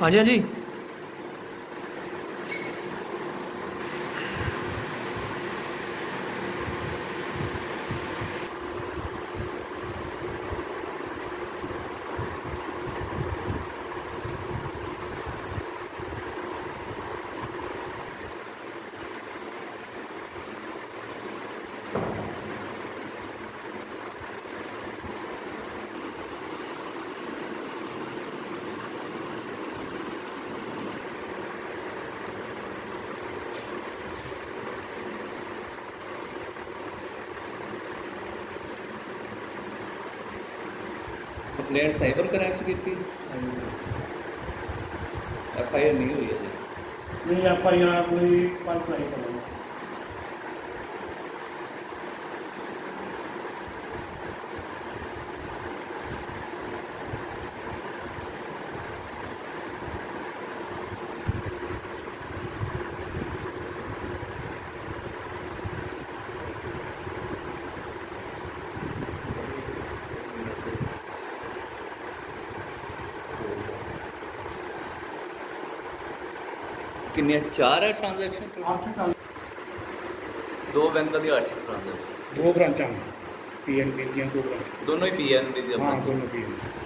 ਹਾਂਜੀ ਹਾਂਜੀ। Complaint cyber crime 'ਚ ਕੀਤੀ। ਐਫ ਆਈ ਆਰ ਨਹੀਂ ਹੋਈ ਹੈ ਨਹੀਂ, ਐਫ ਆਈ ਆਰ ਕੋਈ ਪੰਜ ਨਹੀਂ ਕਰਨਾ ਕਿੰਨੀਆਂ? ਚਾਰ ਹੈ ਟ੍ਰਾਂਜੈਕਸ਼ਨ ਅੱਠ ਟਨ ਦੋ ਬੈਂਕਾਂ ਦੀ 8 ਟ੍ਰਾਂਜੈਕਸ਼ਨ ਦੋ ਬ੍ਰਾਂਚਾਂ ਪੀਐਨਬੀ ਦੀਆਂ ਦੋ ਬ੍ਰਾਂਚਾਂ। ਦੋਨੋਂ ਹੀ ਪੀਐਨਬੀ ਦੇ ਹਾਂ ਦੋਨੋਂ PNB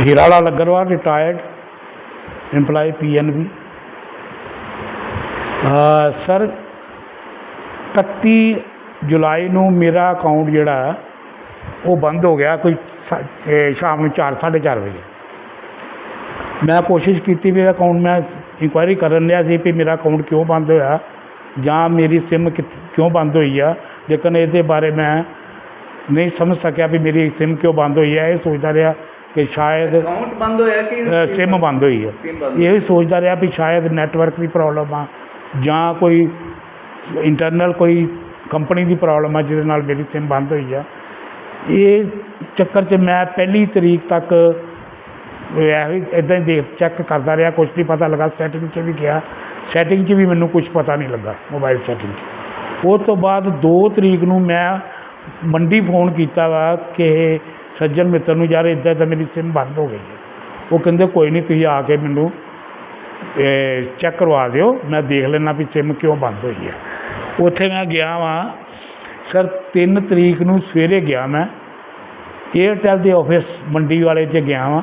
Hiralal Lagarwal retired EMPLOYE PNB sir 31 ਜੁਲਾਈ ਨੂੰ ਮੇਰਾ ਅਕਾਊਂਟ ਜਿਹੜਾ ਉਹ ਬੰਦ ਹੋ ਗਿਆ ਕੋਈ ਸ਼ਾਮ ਨੂੰ 4 4:30 ਵਜੇ। ਮੈਂ ਕੋਸ਼ਿਸ਼ ਕੀਤੀ ਵੀ ਅਕਾਊਂਟ ਮੈਂ ਇਨਕੁਆਇਰੀ ਕਰਨ ਲਿਆ ਸੀ ਵੀ ਮੇਰਾ ਅਕਾਊਂਟ ਕਿਉਂ ਬੰਦ ਹੋਇਆ ਜਾਂ ਮੇਰੀ ਸਿਮ ਕਿਉਂ ਬੰਦ ਹੋਈ ਆ। ਲੇਕਿਨ ਇਹਦੇ ਬਾਰੇ ਮੈਂ ਨਹੀਂ ਸਮਝ ਸਕਿਆ ਵੀ ਮੇਰੀ ਸਿਮ ਕਿਉਂ ਬੰਦ ਹੋਈ ਹੈ ਇਹ ਸੋਚਦਾ ਰਿਹਾ ਕਿ ਸ਼ਾਇਦ ਅਕਾਊਂਟ ਬੰਦ ਹੋਇਆ ਕਿ ਸਿਮ ਬੰਦ ਹੋਈ ਹੈ ਬੰਦ ਇਹ ਸੋਚਦਾ ਰਿਹਾ ਵੀ ਸ਼ਾਇਦ ਨੈਟਵਰਕ ਦੀ ਪ੍ਰੋਬਲਮ ਆ ਜਾਂ ਕੋਈ ਇੰਟਰਨਲ ਕੋਈ ਕੰਪਨੀ ਦੀ ਪ੍ਰੋਬਲਮ ਆ ਜਿਹਦੇ ਨਾਲ ਮੇਰੀ ਸਿਮ ਬੰਦ ਹੋਈ ਆ। ਇਹ ਚੱਕਰ 'ਚ ਮੈਂ ਪਹਿਲੀ ਤਰੀਕ ਤੱਕ ਇਹੋ ਇਦਾਂ ਹੀ ਦੇਖ ਚੈੱਕ ਕਰਦਾ ਰਿਹਾ ਕੁਝ ਨਹੀਂ ਪਤਾ ਲੱਗਾ। ਸੈਟਿੰਗ 'ਚ ਵੀ ਗਿਆ। ਸੈਟਿੰਗ 'ਚ ਵੀ ਮੈਨੂੰ ਕੁਝ ਪਤਾ ਨਹੀਂ ਲੱਗਾ ਮੋਬਾਈਲ ਸੈਟਿੰਗ 'ਚ। ਉਹ ਤੋਂ ਬਾਅਦ 2 ਤਰੀਕ ਨੂੰ ਮੈਂ ਮੰਡੀ ਫੋਨ ਕੀਤਾ ਵਾ ਕਿ ਸੱਜਣ ਮਿੱਤਰ ਨੂੰ, ਯਾਰ ਇਦਾਂ ਤਾਂ ਮੇਰੀ ਸਿਮ ਬੰਦ ਹੋ ਗਈ ਹੈ। ਉਹ ਕਹਿੰਦੇ, ਕੋਈ ਨਹੀਂ, ਤੁਸੀਂ ਆ ਕੇ ਮੈਨੂੰ ਚੈੱਕ ਕਰਵਾ ਦਿਓ। ਮੈਂ ਦੇਖ ਲੈਣਾ ਵੀ ਸਿਮ ਕਿਉਂ ਬੰਦ ਹੋਈ ਹੈ। ਉੱਥੇ ਮੈਂ ਗਿਆ ਵਾਂ। ਸਰ 3 ਤਰੀਕ ਨੂੰ ਸਵੇਰੇ ਗਿਆ ਮੈਂ। ਏਅਰਟੈਲ ਦੇ ਆਫਿਸ ਮੰਡੀ ਵਾਲੇ 'ਚ ਗਿਆ ਵਾਂ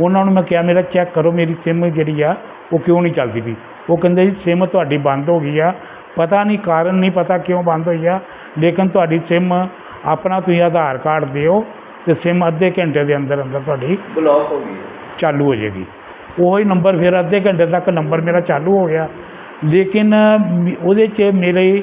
ਉਹਨਾਂ ਨੂੰ ਮੈਂ ਕਿਹਾ ਮੇਰਾ ਚੈੱਕ ਕਰੋ ਮੇਰੀ ਸਿਮ ਜਿਹੜੀ ਆ ਉਹ ਕਿਉਂ ਨਹੀਂ ਚੱਲਦੀ ਪਈ? ਉਹ ਕਹਿੰਦੇ ਜੀ ਸਿਮ ਤੁਹਾਡੀ ਬੰਦ ਹੋ ਗਈ ਆ। ਪਤਾ ਨਹੀਂ ਕਾਰਨ ਨਹੀਂ ਪਤਾ ਕਿਉਂ ਬੰਦ ਹੋਈ ਆ ਲੇਕਿਨ ਤੁਹਾਡੀ ਸਿਮ ਆਪਣਾ ਤੁਸੀਂ ਆਧਾਰ ਕਾਰਡ ਦਿਓ ਤੇ ਸਿਮ ਅੱਧੇ ਘੰਟੇ ਦੇ ਅੰਦਰ ਅੰਦਰ ਤੁਹਾਡੀ ਬਲੌਕ ਹੋ ਗਈ ਚਾਲੂ ਹੋ ਜਾਏਗੀ। ਉਹੀ ਨੰਬਰ ਫਿਰ ਅੱਧੇ ਘੰਟੇ ਤੱਕ ਨੰਬਰ ਮੇਰਾ ਚਾਲੂ ਹੋ ਗਿਆ। ਲੇਕਿਨ ਉਹਦੇ 'ਚ ਮੇਰੇ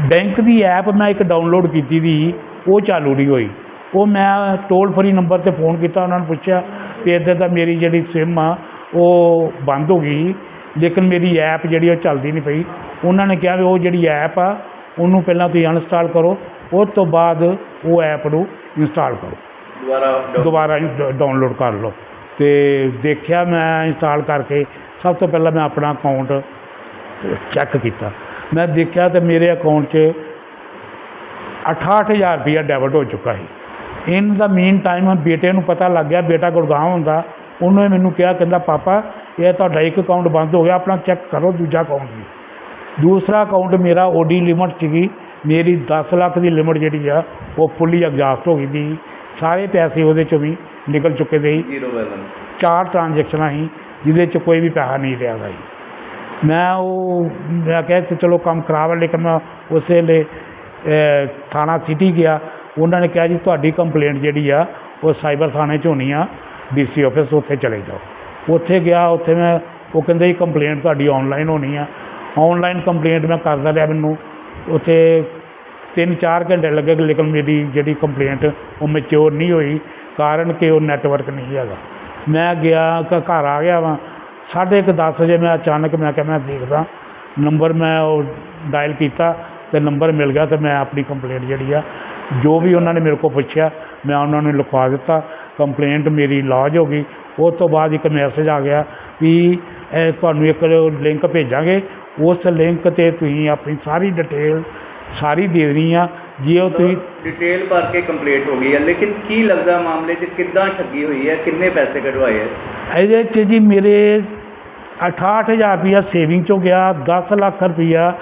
ਬੈਂਕ ਦੀ ਐਪ ਮੈਂ ਇੱਕ ਡਾਊਨਲੋਡ ਕੀਤੀ ਦੀ ਉਹ ਚਾਲੂ ਨਹੀਂ ਹੋਈ। ਉਹ ਮੈਂ ਟੋਲ ਫਰੀ ਨੰਬਰ ਤੇ ਫੋਨ ਕੀਤਾ ਉਹਨਾਂ ਨੂੰ ਪੁੱਛਿਆ ਵੀ ਇੱਦਾਂ ਤਾਂ ਮੇਰੀ ਜਿਹੜੀ ਸਿਮ ਆ ਉਹ ਬੰਦ ਹੋ ਗਈ। ਲੇਕਿਨ ਮੇਰੀ ਐਪ ਜਿਹੜੀ ਉਹ ਚੱਲਦੀ ਨਹੀਂ ਪਈ। ਉਹਨਾਂ ਨੇ ਕਿਹਾ ਵੀ ਉਹ ਜਿਹੜੀ ਐਪ ਆ ਉਹਨੂੰ ਪਹਿਲਾਂ ਤੁਸੀਂ ਅਨਇੰਸਟਾਲ ਕਰੋ ਉਸ ਤੋਂ ਬਾਅਦ ਉਹ ਐਪ ਨੂੰ ਇੰਸਟਾਲ ਕਰੋ। ਦੁਬਾਰਾ ਦੁਬਾਰਾ ਡਾਊਨਲੋਡ ਕਰ ਲਓ। ਤੇ ਦੇਖਿਆ ਮੈਂ ਇੰਸਟਾਲ ਕਰਕੇ, ਸਭ ਤੋਂ ਪਹਿਲਾਂ ਮੈਂ ਆਪਣਾ ਅਕਾਊਂਟ ਚੈੱਕ ਕੀਤਾ। ਮੈਂ ਦੇਖਿਆ ਤਾਂ ਮੇਰੇ ਅਕਾਊਂਟ 'ਚ ਅਠਾਹਠ ਹਜ਼ਾਰ ਰੁਪਈਆ ਡੈਬਿਟ ਹੋ ਚੁੱਕਾ ਸੀ। ਇਨ ਦਾ ਮੀਨ ਟਾਈਮ ਬੇਟੇ ਨੂੰ ਪਤਾ ਲੱਗ ਗਿਆ, ਬੇਟਾ ਗੁੜਗਾਉਂ ਹੁੰਦਾ, ਉਹਨੇ ਮੈਨੂੰ ਕਿਹਾ, ਕਹਿੰਦਾ, ਪਾਪਾ, ਇਹ ਤੁਹਾਡਾ ਇੱਕ ਅਕਾਊਂਟ ਬੰਦ ਹੋ ਗਿਆ, ਆਪਣਾ ਚੈੱਕ ਕਰੋ ਦੂਜਾ ਅਕਾਊਂਟ ਵੀ। ਦੂਸਰਾ ਅਕਾਊਂਟ ਮੇਰਾ ਓਡੀ ਲਿਮਟ ਸੀਗੀ, ਮੇਰੀ 10 ਲੱਖ ਦੀ ਲਿਮਟ ਜਿਹੜੀ ਆ, ਉਹ ਫੁੱਲੀ ਐਗਜ਼ਾਸਟ ਹੋ ਗਈ ਦੀ ਸਾਰੇ ਪੈਸੇ ਉਹਦੇ ਚੋਂ ਵੀ ਨਿਕਲ ਚੁੱਕੇ ਸੀ। ਜ਼ੀਰੋ ਬੈਲੈਂਸ ਚਾਰ ਟ੍ਰਾਂਜੈਕਸ਼ਨਾਂ ਸੀ ਜਿਹਦੇ ਚ ਕੋਈ ਵੀ ਪੈਸਾ ਨਹੀਂ ਗਾ ਜੀ। ਮੈਂ ਉਹ ਮੈਂ ਕਿਹਾ ਕਿ ਚਲੋ ਕੰਮ ਖਰਾਬ ਹੈ ਲੇਕਿਨ ਮੈਂ ਉਸੇ ਵੇਲੇ ਅ, ਥਾਣਾ ਸਿਟੀ ਗਿਆ। ਉਹਨਾਂ ਨੇ ਕਿਹਾ ਜੀ ਤੁਹਾਡੀ ਕੰਪਲੇਂਟ ਜਿਹੜੀ ਆ ਉਹ ਸਾਈਬਰ ਥਾਣੇ 'ਚ ਹੋਣੀ ਆ। ਡੀਸੀ ਆਫਿਸ ਉੱਥੇ ਚਲੇ ਜਾਓ। ਉੱਥੇ ਗਿਆ ਉੱਥੇ ਮੈਂ ਉਹ ਕਹਿੰਦੇ ਜੀ ਕੰਪਲੇਂਟ ਤੁਹਾਡੀ ਆਨਲਾਈਨ ਹੋਣੀ ਆ। ਆਨਲਾਈਨ ਕੰਪਲੇਂਟ ਮੈਂ ਕਰਦਾ ਰਿਹਾ ਮੈਨੂੰ। ਉੱਥੇ ਤਿੰਨ ਚਾਰ ਘੰਟੇ ਲੱਗੇ ਲੇਕਿਨ ਮੇਰੀ ਜਿਹੜੀ ਕੰਪਲੇਂਟ ਉਹ ਮੈਚਿਓਰ ਨਹੀਂ ਹੋਈ, ਕਾਰਨ ਕਿ ਉਹ ਨੈਟਵਰਕ ਨਹੀਂ ਹੈਗਾ। ਮੈਂ ਗਿਆ ਘਰ ਆ ਗਿਆ ਵਾਂ। ਸਾਢੇ ਕੁ ਦਸ ਵਜੇ ਮੈਂ ਅਚਾਨਕ ਮੈਂ ਕਿਹਾ, ਮੈਂ ਦੇਖਦਾ ਨੰਬਰ ਮੈਂ ਉਹ ਡਾਇਲ ਕੀਤਾ ਤੇ ਨੰਬਰ ਮਿਲ ਗਿਆ ਤੇ ਮੈਂ ਆਪਣੀ ਕੰਪਲੇਂਟ ਜਿਹੜੀ ਆ, ਜੋ ਵੀ ਉਹਨਾਂ ਨੇ ਮੇਰੇ ਕੋਲ ਪੁੱਛਿਆ, ਮੈਂ ਉਹਨਾਂ ਨੂੰ ਲਿਖਵਾ ਦਿੱਤਾ। ਕੰਪਲੇਂਟ ਮੇਰੀ ਲੌਜ ਹੋ ਗਈ। ਉਸ ਤੋਂ ਬਾਅਦ ਇੱਕ ਮੈਸੇਜ ਆ ਗਿਆ ਵੀ ਤੁਹਾਨੂੰ ਇੱਕ ਲਿੰਕ ਭੇਜਾਂਗੇ। ਉਸ ਲਿੰਕ 'ਤੇ ਤੁਸੀਂ ਆਪਣੀ ਸਾਰੀ ਡਿਟੇਲ ਸਾਰੀ ਦੇ ਦੇਣੀ ਆ ਜੇ ਉਹ ਤੁਸੀਂ ਡਿਟੇਲ ਭਰ ਕੇ ਕੰਪਲੀਟ ਹੋ ਗਈ ਹੈ ਲੇਕਿਨ ਕੀ ਲੱਗਦਾ ਮਾਮਲੇ 'ਚ ਕਿੱਦਾਂ ਠੱਗੀ ਹੋਈ ਹੈ ਕਿੰਨੇ ਪੈਸੇ ਕਢਵਾਏ ਹੈ? ਇਹਦੇ 'ਚ ਜੀ ਮੇਰੇ 68000 ਰੁਪਇਆ ਸੇਵਿੰਗ 'ਚੋਂ ਗਿਆ 10 ਲੱਖ ਰੁਪਇਆ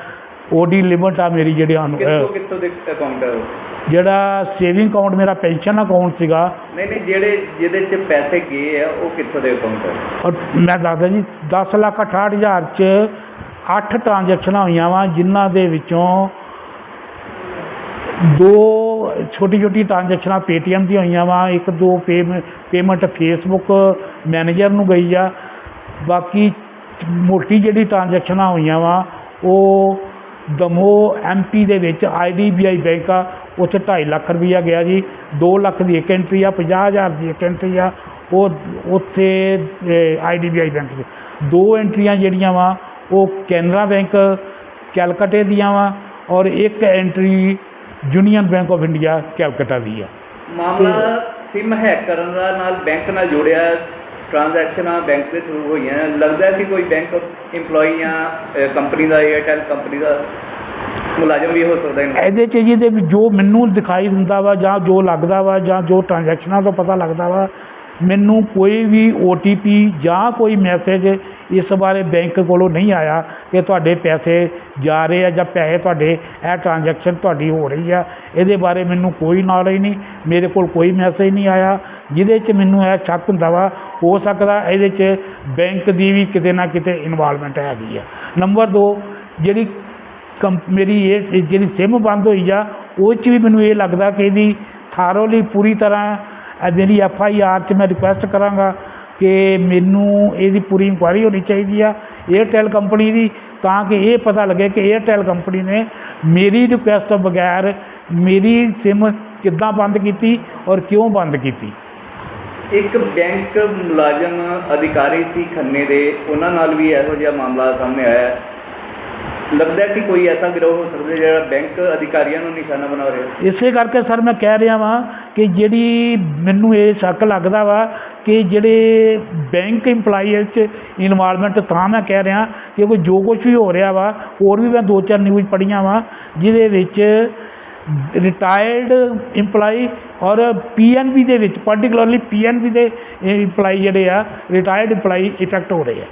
ਓਡੀ ਲਿਮਟ ਆ ਮੇਰੀ ਜਿਹੜੀ ਅਨੁ- ਕਿੱਥੋਂ ਕਿੱਥੋਂ ਦੇ ਅਕਾਊਂਟ ਹੈ ਉਹ? ਜਿਹੜਾ ਸੇਵਿੰਗ ਅਕਾਊਂਟ ਮੇਰਾ ਪੈਨਸ਼ਨ ਅਕਾਊਂਟ ਸੀਗਾ। ਨਹੀਂ ਨਹੀਂ ਜਿਹੜੇ ਜਿਹਦੇ 'ਚ ਪੈਸੇ ਗਏ ਆ ਉਹ ਕਿੱਥੋਂ ਦੇ ਅਕਾਊਂਟ ਹੈ ਔਰ ਮੈਂ ਦੱਸਦਾ ਜੀ 10 ਲੱਖ 68000 ਚ 8 ਟ੍ਰਾਂਜੈਕਸ਼ਨਾਂ ਹੋਈਆਂ ਵਾ ਜਿਨ੍ਹਾਂ ਦੇ ਵਿੱਚੋਂ ਦੋ ਛੋਟੀ ਛੋਟੀ ਟ੍ਰਾਂਜੈਕਸ਼ਨਾਂ ਪੇਟੀਐਮ ਦੀਆਂ ਹੋਈਆਂ ਵਾ, ਇੱਕ ਦੋ ਪੇਮੈਂਟ ਫੇਸਬੁੱਕ ਮੈਨੇਜਰ ਨੂੰ ਗਈ ਆ। ਬਾਕੀ ਮੋਟੀ ਜਿਹੜੀ ਟ੍ਰਾਂਜੈਕਸ਼ਨਾਂ ਹੋਈਆਂ ਵਾ, ਉਹ ਦਮੋ ਐਮਪੀ ਦੇ ਵਿੱਚ ਆਈਡੀਬੀਆਈ ਬੈਂਕ ਆ, ਉੱਥੇ 2.5 ਲੱਖ ਰੁਪਈਆ ਗਿਆ ਜੀ। 2 ਲੱਖ ਦੀ ਇੱਕ ਐਂਟਰੀ ਆ 50000 ਦੀ ਇੱਕ ਐਂਟਰੀ ਆ, ਉਹ ਉੱਥੇ ਆਈਡੀਬੀਆਈ ਬੈਂਕ 'ਚ ਦੋ ਐਂਟਰੀਆਂ ਜਿਹੜੀਆਂ ਵਾ, ਉਹ ਕੈਨਰਾ ਬੈਂਕ, ਕੈਲਕਟੇ ਦੀਆਂ ਵਾ ਔਰ ਇੱਕ entry Union Bank of India Calcutta ਦੀ ਆ। ਮਾਮਲਾ ਸਿਮ ਹੈਕ ਕਰਨ ਦਾ ਨਾਲ ਬੈਂਕ ਨਾਲ ਜੁੜਿਆ ਟ੍ਰਾਂਜੈਕਸ਼ਨਾਂ ਬੈਂਕ ਦੇ ਥਰੂ ਹੋਈਆਂ। ਲੱਗਦਾ ਹੈ ਕਿ ਕੋਈ ਬੈਂਕ EMPLOYE ਜਾਂ ਕੰਪਨੀ ਦਾ ਏਅਰਟੈਲ ਕੰਪਨੀ ਦਾ ਮੁਲਾਜ਼ਮ ਵੀ ਹੋ ਸਕਦਾ ਹੈ। ਇਹਦੇ 'ਚ ਜੀ ਦੇ ਵੀ ਜੋ ਮੈਨੂੰ ਦਿਖਾਈ ਦਿੰਦਾ ਵਾ ਜਾਂ ਜੋ ਲੱਗਦਾ ਵਾ ਜਾਂ ਜੋ ਟ੍ਰਾਂਜੈਕਸ਼ਨਾਂ ਤੋਂ ਪਤਾ ਲੱਗਦਾ ਵਾ ਮੈਨੂੰ ਕੋਈ ਵੀ ਓਟੀਪੀ ਜਾਂ ਕੋਈ ਮੈਸੇਜ ਇਸ ਬਾਰੇ ਬੈਂਕ ਕੋਲੋਂ ਨਹੀਂ ਆਇਆ ਕਿ ਤੁਹਾਡੇ ਪੈਸੇ ਜਾ ਰਹੇ ਆ ਜਾਂ ਪੈਸੇ ਤੁਹਾਡੇ, ਇਹ ਟ੍ਰਾਂਜੈਕਸ਼ਨ ਤੁਹਾਡੀ ਹੋ ਰਹੀ ਆ। ਇਹਦੇ ਬਾਰੇ ਮੈਨੂੰ ਕੋਈ ਨੌਲੇਜ ਨਹੀਂ, ਮੇਰੇ ਕੋਲ ਕੋਈ ਮੈਸੇਜ ਨਹੀਂ ਆਇਆ। ਜਿਹਦੇ 'ਚ ਮੈਨੂੰ ਇਹ ਸ਼ੱਕ ਹੁੰਦਾ ਵਾ, ਹੋ ਸਕਦਾ ਇਹਦੇ 'ਚ ਬੈਂਕ ਦੀ ਵੀ ਕਿਤੇ ਨਾ ਕਿਤੇ ਇਨਵੋਲਵਮੈਂਟ ਹੈਗੀ ਆ। ਨੰਬਰ 2 ਜਿਹੜੀ ਕੰਪ, ਮੇਰੀ ਇਹ ਜਿਹੜੀ ਸਿਮ ਬੰਦ ਹੋਈ ਆ, ਉਹ 'ਚ ਵੀ ਮੈਨੂੰ ਇਹ ਲੱਗਦਾ ਕਿ ਇਹਦੀ ਥਾਰੋਲੀ ਪੂਰੀ ਤਰ੍ਹਾਂ ਮੇਰੀ ਜਿਹੜੀ ਐਫ ਆਈ ਆਰ 'ਚ ਮੈਂ ਰਿਕੁਐਸਟ ਕਰਾਂਗਾ। ਕਿ ਮੈਨੂੰ ਇਹਦੀ ਪੂਰੀ ਇਨਕੁਆਇਰੀ ਹੋਣੀ ਚਾਹੀਦੀ ਆ ਏਅਰਟੈਲ ਕੰਪਨੀ ਦੀ ਤਾਂ ਕਿ ਇਹ ਪਤਾ ਲੱਗੇ ਕਿ ਏਅਰਟੈਲ ਕੰਪਨੀ ਨੇ ਮੇਰੀ ਰਿਕੁਐਸਟ ਤੋਂ ਬਗੈਰ ਮੇਰੀ ਸਿਮ ਕਿੱਦਾਂ ਬੰਦ ਕੀਤੀ ਔਰ ਕਿਉਂ ਬੰਦ ਕੀਤੀ। ਇੱਕ ਬੈਂਕ ਮੁਲਾਜ਼ਮ ਅਧਿਕਾਰੀ ਸੀ ਖੰਨੇ ਦੇ ਉਹਨਾਂ ਨਾਲ ਵੀ ਇਹੋ ਜਿਹਾ ਮਾਮਲਾ ਸਾਹਮਣੇ ਆਇਆ। ਹੈ ਲੱਗਦਾ ਕਿ ਕੋਈ ਐਸਾ ਗਿਰੋਹ ਹੋ ਸਕਦਾ ਜਿਹੜਾ ਬੈਂਕ ਅਧਿਕਾਰੀਆਂ ਨੂੰ ਨਿਸ਼ਾਨਾ ਬਣਾ ਰਿਹਾ। ਇਸੇ ਕਰਕੇ ਸਰ ਮੈਂ ਕਹਿ ਰਿਹਾ ਵਾਂ ਕਿ ਜਿਹੜੀ ਮੈਨੂੰ ਇਹ ਸ਼ੱਕ ਲੱਗਦਾ ਵਾ ਕਿ ਜਿਹੜੇ ਬੈਂਕ ਇੰਪਲਾਈਜ਼ 'ਚ ਇਨਵਾਲਵਮੈਂਟ ਤਾਂ ਮੈਂ ਕਹਿ ਰਿਹਾ ਕਿਉਂਕਿ ਜੋ ਕੁਛ ਵੀ ਹੋ ਰਿਹਾ ਵਾ, ਹੋਰ ਵੀ ਮੈਂ ਦੋ ਚਾਰ ਨਿਊਜ਼ ਪੜ੍ਹੀਆਂ ਵਾ, ਜਿਹਦੇ ਵਿੱਚ ਰਿਟਾਇਰਡ ਇੰਪਲਾਈ ਔਰ ਪੀ ਐੱਨ ਬੀ ਦੇ ਵਿੱਚ ਪਾਰਟਿਕੂਲਰਲੀ ਬੀ ਦੇ ਇੰਪਲਾਈ ਜਿਹੜੇ ਆ ਰਿਟਾਇਰਡ ਇੰਪਲਾਈ ਇਫੈਕਟ ਹੋ ਰਹੇ ਆ।